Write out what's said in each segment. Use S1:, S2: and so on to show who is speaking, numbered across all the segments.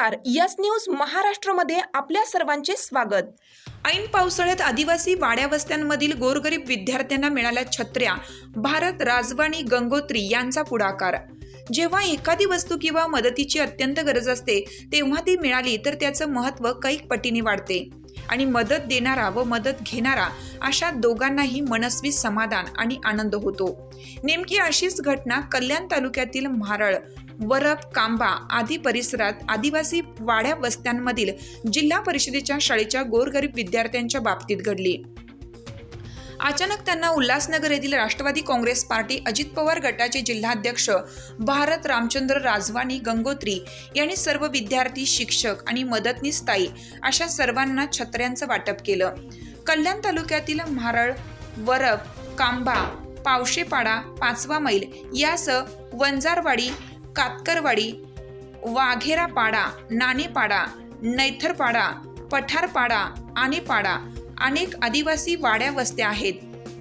S1: नमस्कार. Yes news महाराष्ट्रमध्ये आपल्या सर्वांचे स्वागत. ऐन पावसाळ्यात आदिवासी वाड्या वस्त्यांमधील गोरगरीब विद्यार्थ्यांना मिळाल्या छत्र्या. भारत राजवाणी गंगोत्री यांचा पुढाकार. जेव्हा एखादी वस्तू किंवा मदतीची अत्यंत गरज असते तेव्हा ती मिळाली तर त्याचं महत्त्व कैक पटीने वाढते. आणि मदत देणारा व मदत घेणारा अशा दोघांनाही मनस्वी समाधान आणि आनंद होतो. नेमकी अशीच घटना कल्याण तालुक्यातील म्हारळ वरप कांबा आदी परिसरात आदिवासी वाड्या वस्त्यांमधील जिल्हा परिषदेच्या शाळेच्या गोरगरीब विद्यार्थ्यांच्या बाबतीत घडली. अचानक त्यांना उल्हासनगर येथील राष्ट्रवादी काँग्रेस पार्टी अजित पवार गटाचे जिल्हाध्यक्ष भारत रामचंद्र राजवानी गंगोत्री यांनी सर्व विद्यार्थी शिक्षक आणि मदतनीस ताई अशा सर्वांना छत्र्यांचं वाटप केलं. कल्याण तालुक्यातील म्हारळ वरप कांबा पावशेपाडा पाचवा मैल यासह वंजारवाडी कातकरवाडी वाघेरापाडा नाणेपाडा नैथरपाडा पठारपाडा आनेपाडा अनेक आदिवासी वाड्या वस्त्या आहेत.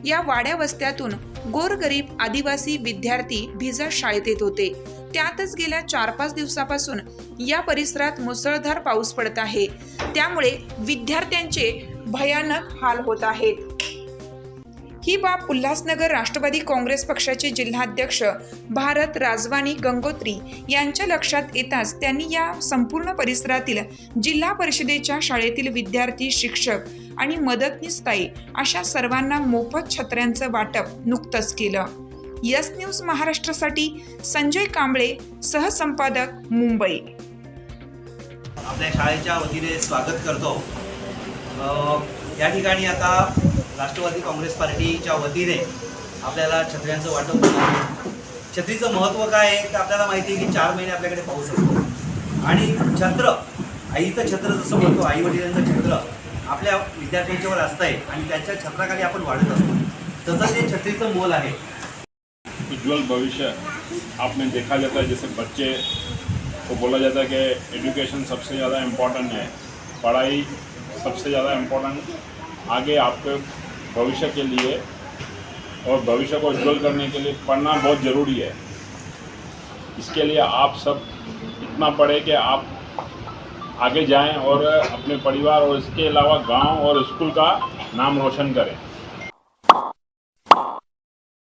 S1: या वाड्या वस्त्यातून गोरगरीब आदिवासी विद्यार्थी भिजत शाळेत येत होते. त्यातच गेल्या चार पाच दिवसापासून या परिसरात मुसळधार पाऊस पडत आहे. त्यामुळे विद्यार्थ्यांचे भयानक हाल होत आहेत. ही बाब उल्हासनगर राष्ट्रवादी काँग्रेस पक्षाचे जिल्हाध्यक्ष भारत राजवानी गंगोत्री यांच्या लक्षात येताच त्यांनी या संपूर्ण परिसरातील जिल्हा परिषदेच्या शाळेतील विद्यार्थी शिक्षक आणि मदतनीस अशा सर्वांना मोफत छत्र्यांचं वाटप नुकतंच केलं. यस न्यूज महाराष्ट्रासाठी संजय कांबळे सहसंपादक मुंबई.
S2: आपल्या शाळेच्या वतीने स्वागत करतो. या ठिकाणी आता राष्ट्रवादी काँग्रेस पार्टीच्या वतीने आपल्याला छत्र्यांचं वाटप होतं छत्रीचं महत्त्व काय आहे तर आपल्याला माहिती आहे की चार महिने आपल्याकडे पाऊस असतो. आणि छत्र आईचं छत्र जसं म्हणतो आई वडिलांचं छत्र आपल्या विद्यार्थ्यांच्यावर असतं आहे आणि त्यांच्या छत्राखाली आपण वाढत असतो. तसं ते छत्रीचं मोल आहे.
S3: उज्ज्वल भविष्य आपने देखा जाता है जैसे बच्चे को बोला जाता है कि एजुकेशन सबसे ज़्यादा इम्पोर्टेंट है. पढ़ाई सबसे ज़्यादा इम्पोर्टेंट आगे आपके भविष्य के लिए और भविष्य को उज्जवल करने के लिए पढ़ना बहुत ज़रूरी है। इसके लिए आप सब इतना पढ़े कि आप आगे जाएँ और अपने परिवार और इसके अलावा गाँव और स्कूल का नाम रोशन करें।